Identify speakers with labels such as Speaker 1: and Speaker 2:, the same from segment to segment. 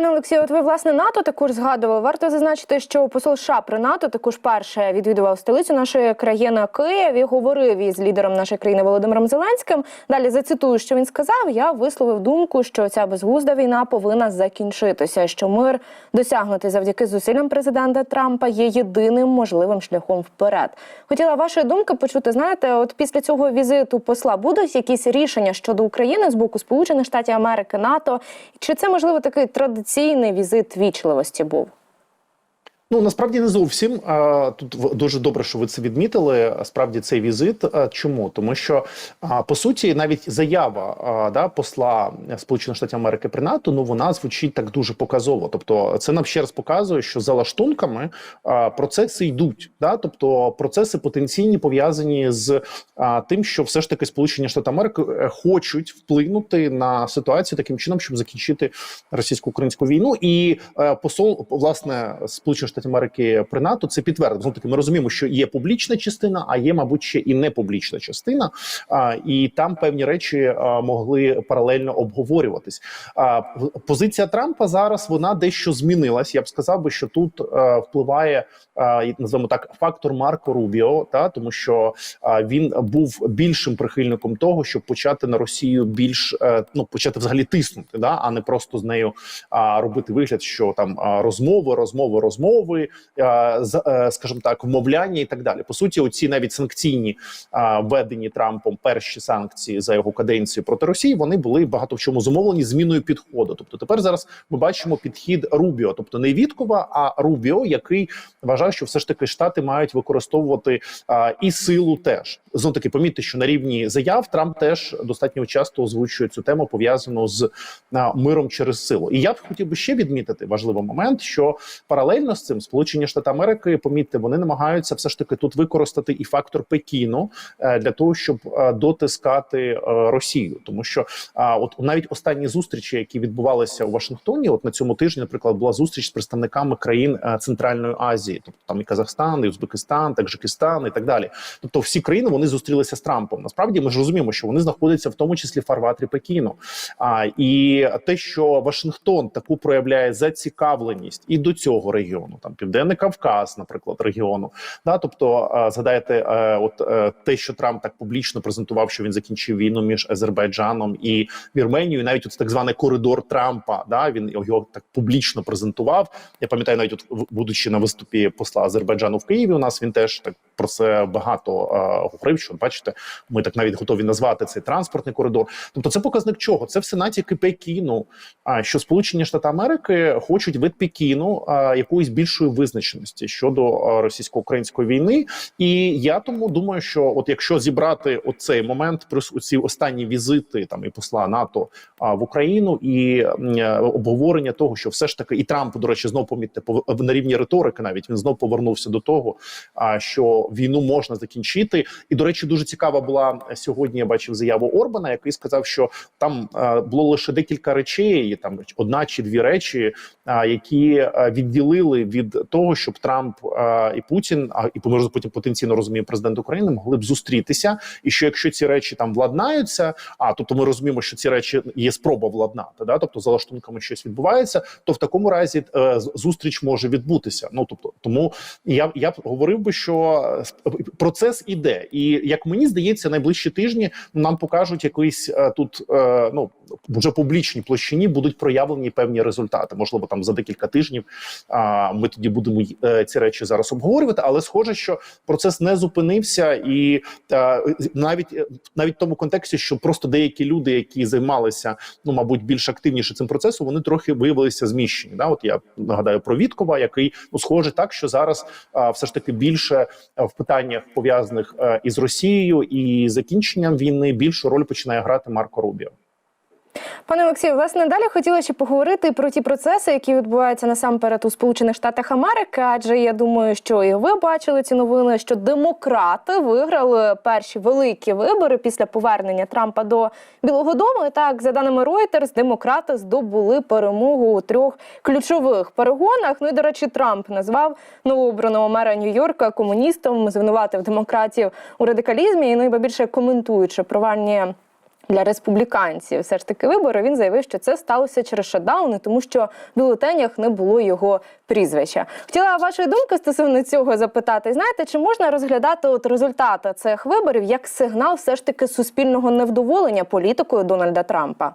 Speaker 1: Пане Олексію, от ви власне НАТО також згадували. Варто зазначити, що посол США при НАТО також перше відвідував столицю нашої країни Київ і говорив із лідером нашої країни Володимиром Зеленським. Далі зацитую, що він сказав. Я висловив думку, що ця безглузда війна повинна закінчитися. Що мир досягнутий завдяки зусиллям президента Трампа є єдиним можливим шляхом вперед. Хотіла вашої думки почути. Знаєте, от після цього візиту посла будуть якісь рішення щодо України з боку Сполучених Штатів Америки, НАТО? Чи це можливо такий традиційний візит вічливості був?
Speaker 2: Ну насправді не зовсім тут дуже добре, що ви це відмітили. Справді цей візит. Чому? Тому що по суті навіть заява да посла Сполучених Штатів Америки при НАТО, ну вона звучить так дуже показово. Тобто, це нам ще раз показує, що за лаштунками процеси йдуть. Да, тобто процеси потенційні пов'язані з тим, що все ж таки Сполучені Штати Америки е, хочуть вплинути на ситуацію таким чином, щоб закінчити російсько-українську війну. І е, посол власне Сполучених Америки при НАТО це підтвердив. Знову таки, ми розуміємо, що є публічна частина, а є, мабуть, ще і непублічна частина. А, і там певні речі могли паралельно обговорюватись. А, позиція Трампа зараз вона дещо змінилась. Я б сказав би, що тут впливає називаємо так фактор Марко Рубіо, та тому що він був більшим прихильником того, щоб почати на Росію більш е, ну почати взагалі тиснути, да а не просто з нею робити вигляд, що там розмови, розмови, розмови, а, з- е, скажімо так, вмовляння і так далі. По суті, оці навіть санкційні введені Трампом перші санкції за його каденцію проти Росії, вони були багато в чому зумовлені зміною підходу. Тобто, тепер зараз ми бачимо підхід Рубіо, тобто не Віткова, а Рубіо, який вважає, що все ж таки штати мають використовувати і силу теж. Знову таки, помітьте, що на рівні заяв Трамп теж достатньо часто озвучує цю тему пов'язану з миром через силу. І я б хотів би ще відмітити важливий момент, що паралельно з цим Сполучені Штати Америки, помітьте, вони намагаються все ж таки тут використати і фактор Пекіну е, для того, щоб е, дотискати е, Росію, тому що от навіть останні зустрічі, які відбувалися у Вашингтоні, от на цьому тижні, наприклад, була зустріч з представниками країн Центральної Азії, тобто там і Казахстан, і Узбекистан, Таджикистан і так далі. Тобто, всі країни вони зустрілися з Трампом. Насправді ми ж розуміємо, що вони знаходяться в тому числі в фарватрі Пекіну. А і те, що Вашингтон таку проявляє зацікавленість і до цього регіону, там Південний Кавказ, наприклад, регіону, да, тобто е, згадайте, е, от е, те, що Трамп так публічно презентував, що він закінчив війну між Азербайджаном і Вірменією, навіть от так званий коридор Трампа. Да, він його так публічно презентував. Я пам'ятаю, навіть от будучи на виступі посла Азербайджану в Києві, у нас він теж так про це багато говорив. Що бачите, ми так навіть готові назвати цей транспортний коридор. Тобто, це показник чого? Це все натяки Пекіну. А що Сполучені Штати Америки хочуть від Пекіну а, якоїсь більшої визначеності щодо російсько-української війни. І я тому думаю, що от якщо зібрати оцей момент, плюс ці останні візити там і посла НАТО в Україну, і е, обговорення того, що все ж таки і Трамп, до речі, знов помітьте пов- на рівні риторики, навіть він знов повернувся до того, що війну можна закінчити. І до речі, дуже цікава була сьогодні. Я бачив заяву Орбана, який сказав, що там е, було лише декілька речей, там одна чи дві речі, які е, відділили від того, щоб Трамп е, і Путін, а і ми потім потенційно розуміємо, президент України могли б зустрітися. І що якщо ці речі там владнаються, а тобто ми розуміємо, що ці речі є спроба владнати, да, тобто за лаштунками щось відбувається, то в такому разі е, зустріч може відбутися. Ну тобто, тому я я б говорив би, що е, процес іде, і як мені здається, найближчі тижні нам покажуть якийсь е, тут е, ну вже публічній площині будуть проявлені певні результати. Можливо, там за декілька тижнів а, ми тоді будемо е, ці речі зараз обговорювати. Але схоже, що процес не зупинився, і навіть е, навіть в тому контексті, що просто деякі люди, які займалися, ну мабуть, більш активніше цим процесом, вони трохи виявилися зміщені. Да, от я нагадаю про Віткова, який ну схоже так, що зараз все ж таки більше е, в питаннях пов'язаних із Росією і закінченням війни більшу роль починає грати Марко Рубіо.
Speaker 1: Пане Олексію, власне, далі хотіла ще поговорити про ті процеси, які відбуваються насамперед у Сполучених Штатах Америки. Адже я думаю, що і ви бачили ці новини, що демократи виграли перші великі вибори після повернення Трампа до Білого Дому. І так, за даними Reuters, демократи здобули перемогу у трьох ключових перегонах. Ну і до речі, Трамп назвав новообраного мера Нью-Йорка комуністом, звинуватив демократів у радикалізмі. І ну і ба більше коментуючи провальні для республіканців все ж таки вибори. Він заявив, що це сталося через шатдаун, і тому що в бюлетенях не було його прізвища. Хотіла вашої думки стосовно цього запитати. Знаєте, чи можна розглядати от результати цих виборів як сигнал все ж таки суспільного невдоволення політикою Дональда Трампа?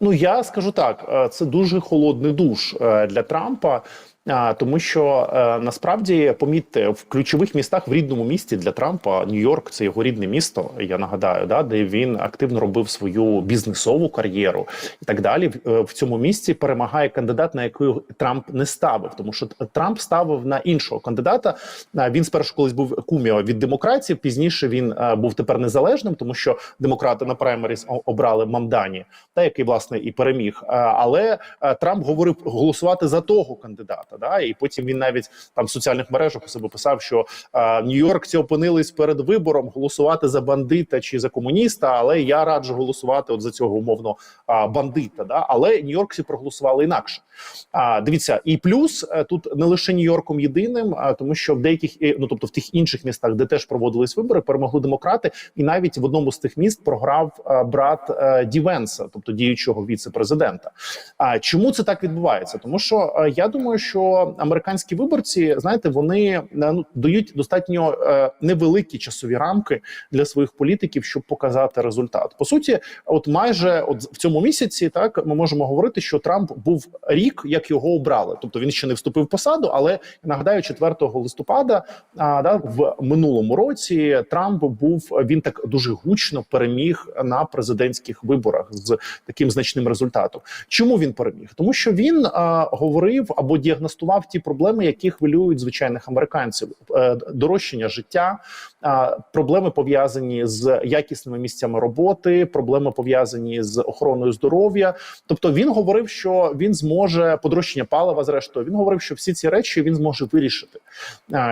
Speaker 2: Ну я скажу так, е, це дуже холодний душ е, для Трампа. Тому що е, насправді помітьте в ключових містах в рідному місті для Трампа Нью-Йорк це його рідне місто. Я нагадаю, да, де він активно робив свою бізнесову кар'єру і так далі. В, е, цьому місті перемагає кандидат, на якого Трамп не ставив, тому що Трамп ставив на іншого кандидата. Він спершу колись був куміо від демократів. Пізніше він е, був тепер незалежним, тому що демократи на праймеріс обрали Мамдані, та який власне і переміг. Але Трамп говорив голосувати за того кандидата. Да, і потім він навіть там в соціальних мережах у себе писав, що е, Нью-Йоркці опинились перед вибором голосувати за бандита чи за комуніста. Але я раджу голосувати от за цього умовно а, бандита. Да, але Нью-Йоркці проголосували інакше. А дивіться, і плюс е, тут не лише Нью-Йорком єдиним, а тому що в деяких ну тобто в тих інших містах, де теж проводились вибори, перемогли демократи, і навіть в одному з тих міст програв е, брат е, Дівенса, тобто діючого віце-президента. А чому це так відбувається? Тому що е, я думаю, що американські виборці, знаєте, вони е, ну дають достатньо е, невеликі часові рамки для своїх політиків, щоб показати результат. По суті, от майже от в цьому місяці, так ми можемо говорити, що Трамп був рік, як його обрали. Тобто він ще не вступив в посаду, але нагадаю, 4 листопада а, да, в минулому році Трамп був він так дуже гучно переміг на президентських виборах з таким значним результатом. Чому він переміг? Тому що він а, говорив або діагностував ті проблеми, які хвилюють звичайних американців: Е, дорожчання життя, проблеми пов'язані з якісними місцями роботи, проблеми пов'язані з охороною здоров'я. Тобто він говорив, що він зможе подорожчання палива. Зрештою, він говорив, що всі ці речі він зможе вирішити.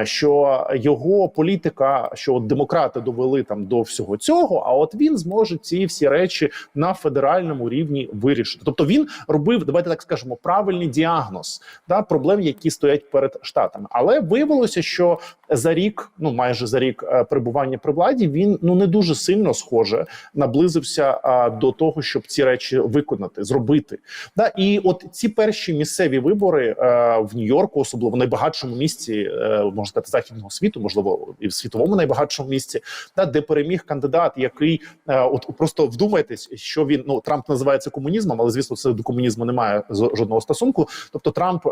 Speaker 2: Що його політика, що от демократи довели там до всього цього, а от він зможе ці всі речі на федеральному рівні вирішити. Тобто він робив, давайте так скажемо, правильний діагноз да, проблем, які стоять перед штатами. Але виявилося, що за рік, ну майже за рік е, перебування при владі, він ну не дуже сильно схоже наблизився до того, щоб ці речі виконати, зробити. Да, і от ці перші місцеві вибори е, в Нью-Йорку, особливо в найбагатшому місці, е, можна сказати, західного світу, можливо, і в світовому найбагатшому місці, да, де переміг кандидат, який е, от просто вдумайтесь, що він ну Трамп називається комунізмом, але звісно, це до комунізму немає жодного стосунку. Тобто, Трамп,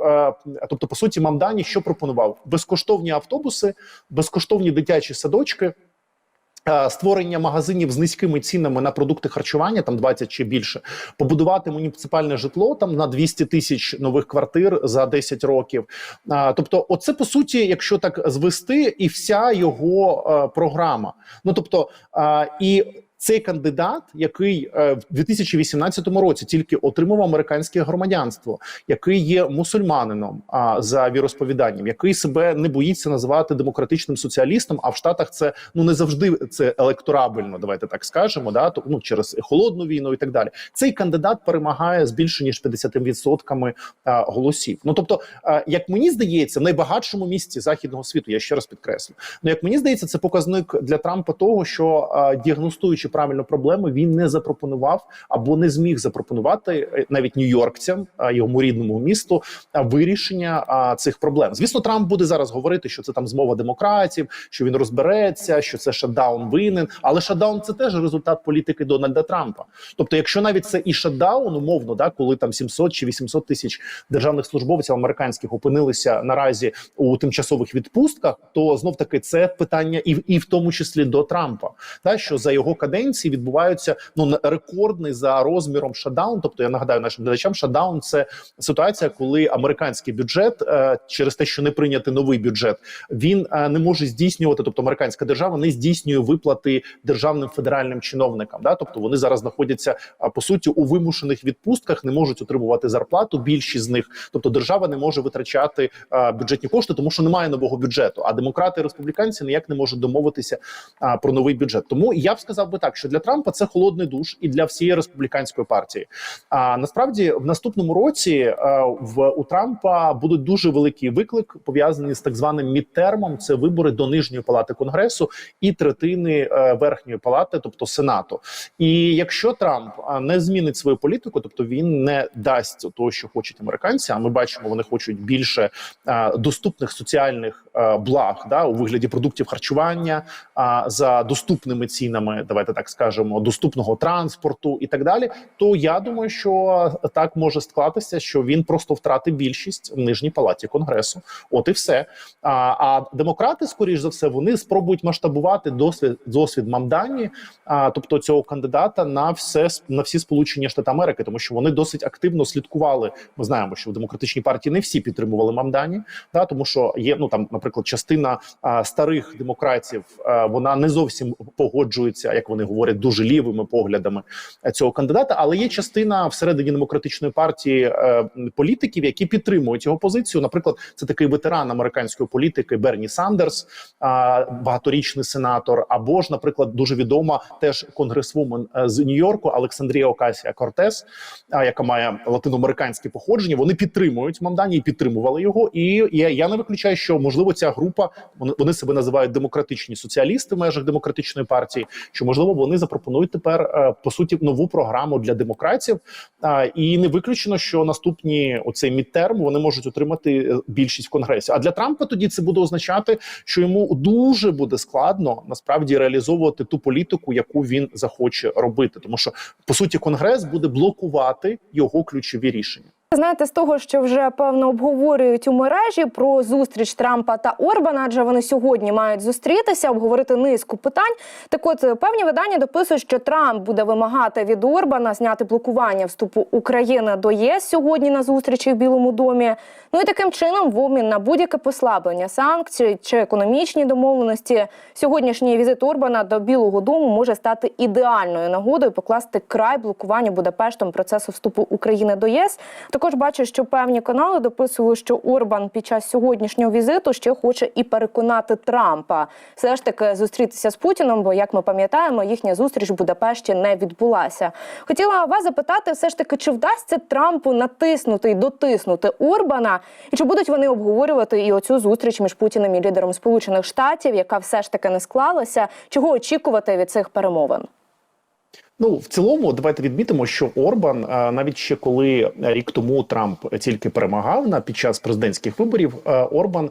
Speaker 2: тобто, по суті, Мамдані що пропонував безкоштовні автобуси, безкоштовні дитячі садочки. е, Створення магазинів з низькими цінами на продукти харчування, там 20 чи більше, побудувати муніципальне житло там на 200 тисяч нових квартир за 10 років. Тобто, оце по суті, якщо так звести, і вся його е, програма. Ну тобто, і цей кандидат, який е, в 2018 році тільки отримав американське громадянство, який є мусульманином а, за віросповіданням, який себе не боїться називати демократичним соціалістом. А в Штатах це ну не завжди це електорабельно. Давайте так скажемо. Да, то ну через холодну війну і так далі. Цей кандидат перемагає з більше ніж 50% голосів. Ну тобто, як мені здається, в найбагатшому місці західного світу, я ще раз підкреслю. Ну як мені здається, це показник для Трампа того, що діагностуючи правильно проблеми, він не запропонував або не зміг запропонувати е, навіть нью-йоркцям, йому рідному місту, вирішення цих проблем. Звісно, Трамп буде зараз говорити, що це там змова демократів, що він розбереться, що це шатдаун винен. Але шатдаун це теж результат політики Дональда Трампа. Тобто, якщо навіть це і шатдаун, умовно, да, коли там 700 чи 800 тисяч державних службовців американських опинилися наразі у тимчасових відпустках, то знов таки це питання, і, і в тому числі до Трампа, та що за його каденції відбуваються ну рекордний за розміром шатдаун. Тобто я нагадаю нашим глядачам, шатдаун це ситуація, коли американський бюджет е, через те, що не прийнятий новий бюджет, він е, не може здійснювати, тобто американська держава не здійснює виплати державним федеральним чиновникам. Да, тобто вони зараз знаходяться по суті у вимушених відпустках, не можуть отримувати зарплату. Більшість з них, тобто держава не може витрачати бюджетні кошти, тому що немає нового бюджету. А демократи і республіканці ніяк не можуть домовитися про новий бюджет. Тому я б сказав би так: так, що для Трампа це холодний душ і для всієї республіканської партії. А насправді в наступному році е, в у Трампа буде дуже великий виклик пов'язаний з так званим мідтермом. Це вибори до нижньої палати конгресу і третини е, верхньої палати, тобто сенату. І якщо Трамп а, не змінить свою політику, тобто він не дасть того, що хочуть американці. А ми бачимо, вони хочуть більше доступних соціальних благ да у вигляді продуктів харчування за доступними цінами. Давайте так скажемо, доступного транспорту і так далі. То я думаю, що так може склатися, що він просто втратить більшість в нижній палаті конгресу. От і все. А, а демократи, скоріш за все, вони спробують масштабувати досвід досвід Мамдані, а, тобто цього кандидата на все на всі сполучені Штати Америки, тому що вони досить активно слідкували. Ми знаємо, що в демократичній партії не всі підтримували Мамдані, да тому що є ну там, наприклад, частина а, старих демократів, а, вона не зовсім погоджується, як вони говорять, дуже лівими поглядами е, цього кандидата. Але є частина всередині демократичної партії е, політиків, які підтримують його позицію. Наприклад, це такий ветеран американської політики Берні Сандерс, а, багаторічний сенатор, або ж, наприклад, дуже відома теж конгресвумен е, з Нью-Йорку Олександрія Окасія Кортес, а, яка має латиноамериканське походження. Вони підтримують Мамдані і підтримували його. І я, я не виключаю, що можливо ця група вони, вони себе називають демократичні соціалісти в межах демократичної партії. Що можливо вони запропонують тепер е, по суті нову програму для демократів. І не виключено, що наступні оцей мідтерм вони можуть отримати е, більшість в конгресі. А для Трампа тоді це буде означати, що йому дуже буде складно насправді реалізовувати ту політику, яку він захоче робити, тому що по суті конгрес буде блокувати його ключові рішення.
Speaker 1: Знаєте, з того, що вже певно обговорюють у мережі про зустріч Трампа та Орбана, адже вони сьогодні мають зустрітися, обговорити низку питань. Так, от певні видання дописують, що Трамп буде вимагати від Орбана зняти блокування вступу України до ЄС сьогодні на зустрічі в Білому домі. Ну і таким чином, в обмін на будь-яке послаблення санкцій чи економічні домовленості, сьогоднішній візит Орбана до Білого Дому може стати ідеальною нагодою покласти край блокуванню Будапештом процесу вступу України до ЄС. Також бачу, що певні канали дописували, що Орбан під час сьогоднішнього візиту ще хоче і переконати Трампа все ж таки зустрітися з Путіном, бо як ми пам'ятаємо, їхня зустріч в Будапешті не відбулася. Хотіла вас запитати, все ж таки, чи вдасться Трампу натиснути і дотиснути Орбана, і чи будуть вони обговорювати і оцю зустріч між Путіним і лідером Сполучених Штатів, яка все ж таки не склалася? Чого очікувати від цих перемовин?
Speaker 2: Ну в цілому, давайте відмітимо, що Орбан навіть ще коли рік тому Трамп тільки перемагав на під час президентських виборів, Орбан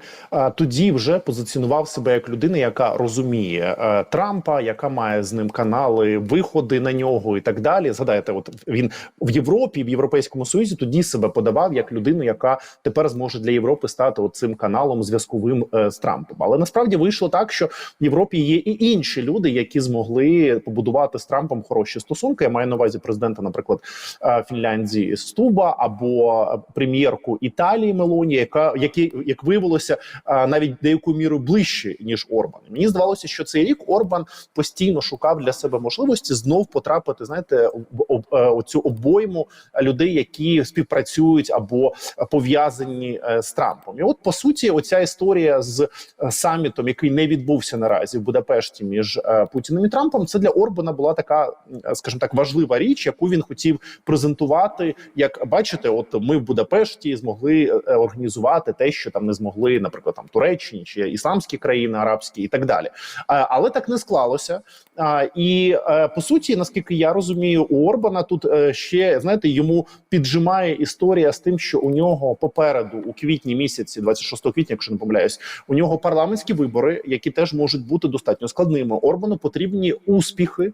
Speaker 2: тоді вже позиціонував себе як людина, яка розуміє Трампа, яка має з ним канали, виходи на нього і так далі. Згадайте, от він в Європі, в Європейському Союзі тоді себе подавав як людину, яка тепер зможе для Європи стати цим каналом зв'язковим е, з Трампом. Але насправді вийшло так, що в Європі є і інші люди, які змогли побудувати з Трампом хороші стосунки. Я маю на увазі президента, наприклад, е, Фінляндії Стуба або прем'єрку Італії Мелоні, яка які як виявилося е, навіть деякою мірою ближче ніж Орбан. Мені здавалося, що цей рік Орбан постійно шукав для себе можливості знов потрапити. Знаєте, об- е, оцю обойму людей, які співпрацюють або пов'язані е, з Трампом. І от по суті, оця історія з е, самітом, який не відбувся наразі в Будапешті між е, Путіним і Трампом, це для Орбана була така, е, скажімо так, важлива річ, яку він хотів презентувати. Як бачите, от ми в Будапешті змогли е, організувати те, що там не змогли, наприклад, там Туреччині чи ісламські країни арабські і так далі. Але так не склалося. І е, по суті, наскільки я розумію, у Орбана тут е, ще знаєте, йому піджимає історія з тим, що у нього попереду у квітні місяці, 26 квітня, якщо не помиляюсь, у нього парламентські вибори, які теж можуть бути достатньо складними. Орбану потрібні успіхи е,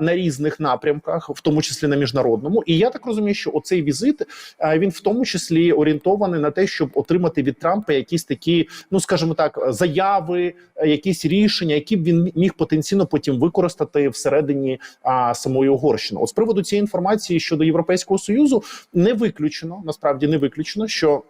Speaker 2: на різних напрямках, в тому числі на міжнародному. І я так розумію, що оцей візит е, він в тому числі орієнтований на те, щоб отримати від Трампа якісь такі, ну скажімо так, заяви, е, якісь рішення, які б він міг потенційно потім використати всередині а, самої Угорщини. От з приводу цієї інформації щодо Європейського союзу не виключено, насправді не виключено, що.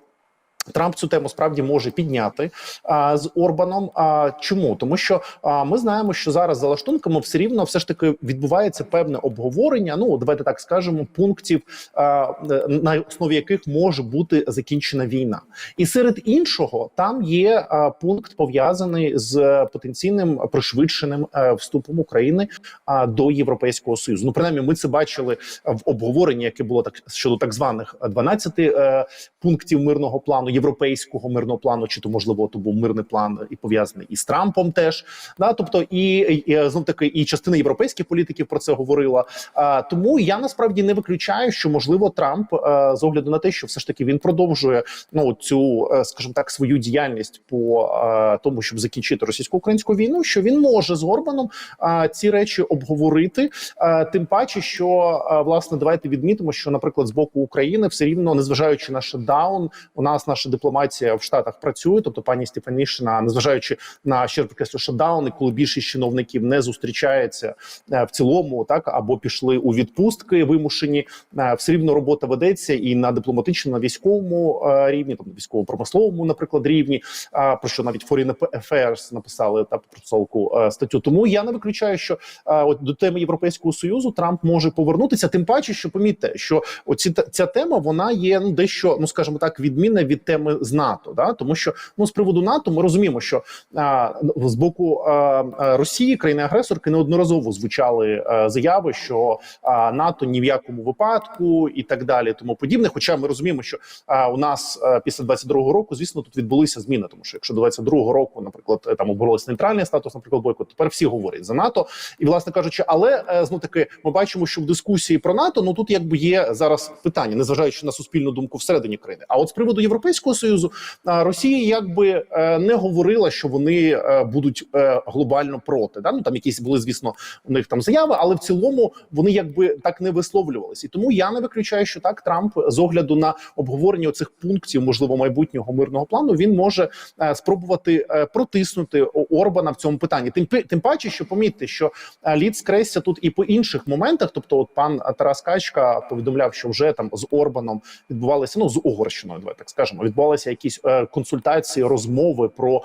Speaker 2: Трамп цю тему справді може підняти а, з Орбаном. А чому? Тому що а, ми знаємо, що зараз за лаштунками все рівно все ж таки відбувається певне обговорення. Ну давайте так скажемо, пунктів, а, на основі яких може бути закінчена війна. І серед іншого там є а, пункт пов'язаний з потенційним пришвидшеним е, вступом України а, до Європейського союзу. Ну принаймні, ми це бачили в обговоренні, яке було так щодо так званих 12 е, пунктів мирного плану, європейського мирного плану, чи то можливо то був мирний план і пов'язаний із Трампом. Теж да, тобто, і, і знов таки, і частина європейських політиків про це говорила. А, тому я насправді не виключаю, що можливо Трамп е, з огляду на те, що все ж таки він продовжує ну цю, е, скажімо так, свою діяльність по е, тому, щоб закінчити російсько-українську війну, що він може з Орбаном е, ці речі обговорити. Е, тим паче, що е, власне давайте відмітимо, що, наприклад, з боку України все рівно, незважаючи на шатдаун, у нас наша дипломатія в Штатах працює. Тобто, пані Стефанішина, незважаючи на ще підкреслю шатдаун, і коли більшість чиновників не зустрічається е, в цілому, так або пішли у відпустки вимушені, е, все рівно робота ведеться і на дипломатичному, на військовому е, рівні, там військово-промисловому, наприклад, рівні. Про що навіть Foreign Affairs написали та посолку е, статтю. Тому я не виключаю, що от до теми Європейського союзу Трамп може повернутися. Тим паче, що помітьте, що оці ця тема вона є ну дещо, ну скажімо так, відмінна від теми з НАТО. Да, тому що ну з приводу НАТО ми розуміємо, що а, з боку а, Росії країни-агресорки неодноразово звучали а, заяви, що а, НАТО ні в якому випадку і так далі, тому подібне. Хоча ми розуміємо, що а, у нас а, після 22-го року, звісно, тут відбулися зміни, тому що якщо до 22-го року, наприклад, там оборолися нейтральний статус, наприклад, бойкот, тепер всі говорять за НАТО, і власне кажучи, але е, знов таки ми бачимо, що в дискусії про НАТО ну тут якби є зараз питання, незважаючи на суспільну думку всередині країни. А от з приводу Європейського союзу а, Росія якби е, не говорила, що вони е, будуть е, глобально проти. Да? Ну там якісь були, звісно, у них там заяви, але в цілому вони якби так не висловлювалися. І тому я не виключаю, що так Трамп з огляду на обговорення цих пунктів, можливо, майбутнього мирного плану, він може спробувати протиснути Орбана в цьому питанні. Тим тим паче, що помітьте, що лід скресся тут і по інших моментах. Тобто, от пан Тарас Качка повідомляв, що вже там з Орбаном відбувалися ну з Угорщиною, давай так скажемо, відбувалися якісь е, консультації, розмови про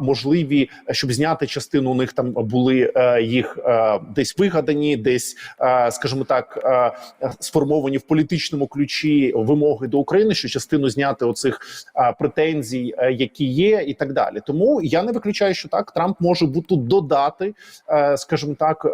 Speaker 2: можливі, щоб зняти частину. У них там були е, їх е, десь вигадані, десь, скажімо так, сформовані в політичному ключі вимоги до України, що частину зняти оцих претензій, які є, і так далі. Тому я не виключаю, що так Трамп може бути додати, скажімо так,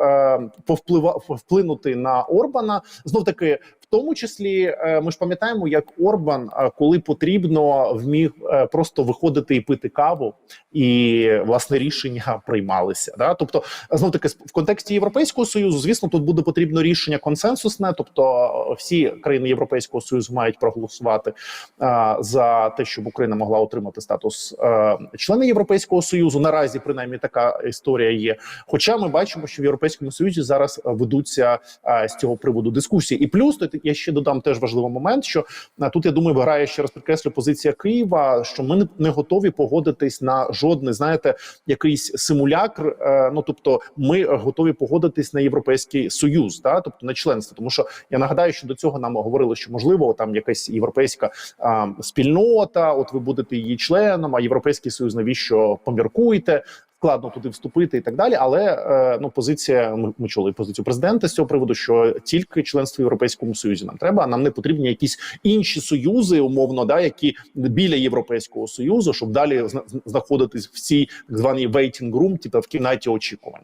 Speaker 2: повплива вплинути на Орбана. Знов таки, тому числі, е, ми ж пам'ятаємо, як Орбан, е, коли потрібно, вміг е, просто виходити і пити каву, і власне рішення приймалися. Да? Тобто, знов таки, в контексті Європейського союзу, звісно, тут буде потрібно рішення консенсусне, тобто всі країни Європейського союзу мають проголосувати е, за те, щоб Україна могла отримати статус е, члена Європейського союзу. Наразі принаймні така історія є. Хоча ми бачимо, що в Європейському Союзі зараз ведуться е, з цього приводу дискусії. І плюс то я ще додам теж важливий момент, що е, тут я думаю, виграє ще раз підкреслю позиція Києва, що ми не, готові погодитись на жодний, знаєте, якийсь симулякр. Е, ну тобто, ми готові погодитись на європейський союз, да, тобто на членство. Тому що я нагадаю, що до цього нам говорили, що можливо там якась європейська а, спільнота. От ви будете її членом, а європейський союз навіщо поміркуєте? Складно туди вступити і так далі, але е, ну позиція ми, чули позицію президента з цього приводу, що тільки членство в європейському союзі нам треба. а Нам не потрібні якісь інші союзи, умовно, да які біля європейського союзу, щоб далі знаходитись в цій так званій waiting room, типу в кімнаті очікувань.